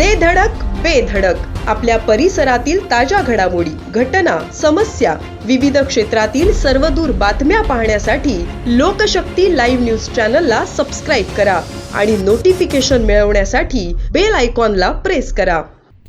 दे धडक बेधडक आपल्या परिसरातील ताज्या घडामोडी घटना समस्या विविध क्षेत्रातील सर्वदूर बातम्या पाहण्यासाठी लोकशक्ती लाईव्ह न्यूज चॅनलला सबस्क्राईब करा आणि नोटिफिकेशन मिळवण्यासाठी बेल आयकॉनला प्रेस करा.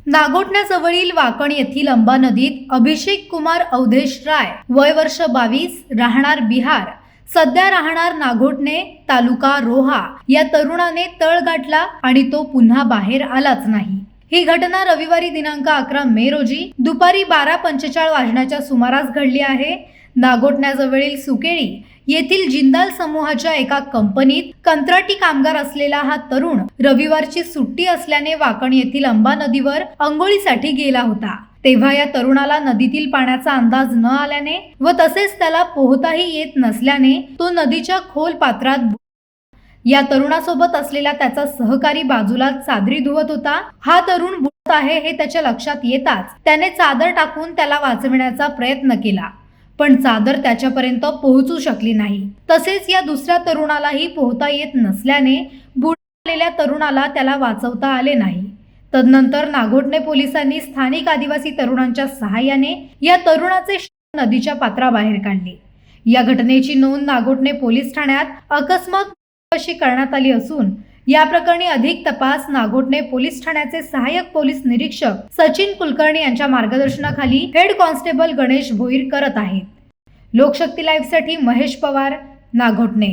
नागोटण्याजवळील वाकण येथील अंबा नदीत अभिषेक कुमार अवधेश राय वय वर्ष बावीस राहणार बिहार. सध्या राहणार नागोठणे तालुका रोहा. या तरुणाने तळ गाठला आणि तो पुन्हा बाहेर आलाच नाही. ही घटना रविवारी दिनांक अकरा मे रोजी दुपारी बारा पंचेचाळ वाजण्याच्या सुमारास घडली आहे. नागोटण्याजवळील सुकेळी येथील जिंदाल समूहाच्या एका कंपनीत कंत्राटी कामगार असलेला हा तरुण रविवारची सुट्टी असल्याने वाकण येथील अंबा नदीवर अंघोळीसाठी गेला होता. तेव्हा या तरुणाला नदीतील पाण्याचा अंदाज न आल्याने व तसेच त्याला पोहताही येत नसल्याने तो नदीच्या खोल पात्रात या तरुणासोबत असलेला त्याचा सहकारी बाजूला चादरी धुवत होता. हा तरुण बुडत आहे हे त्याच्या लक्षात येताच त्याने चादर टाकून त्याला वाचविण्याचा प्रयत्न केला. पण चादर त्याच्यापर्यंत पोहोचू शकली नाही. तसेच या दुसऱ्या तरुणालाही पोहता येत नसल्याने बुडलेल्या तरुणाला त्याला वाचवता आले नाही. तदनंतर नागोटणे पोलिसांनी स्थानिक आदिवासी तरुणांच्या सहाय्याने या तरुणाचे नदीच्या पात्राबाहेर काढले. या घटनेची नोंद नागोटणे पोलीस ठाण्यात अकस्मात अशी करण्यात आली असून या प्रकरणी अधिक तपास नागोटणे पोलीस ठाण्याचे सहाय्यक पोलीस निरीक्षक सचिन कुलकर्णी यांच्या मार्गदर्शनाखाली हेड कॉन्स्टेबल गणेश भोईर करत आहेत. लोकशक्ती लाईव्हसाठी महेश पवार नागोटणे.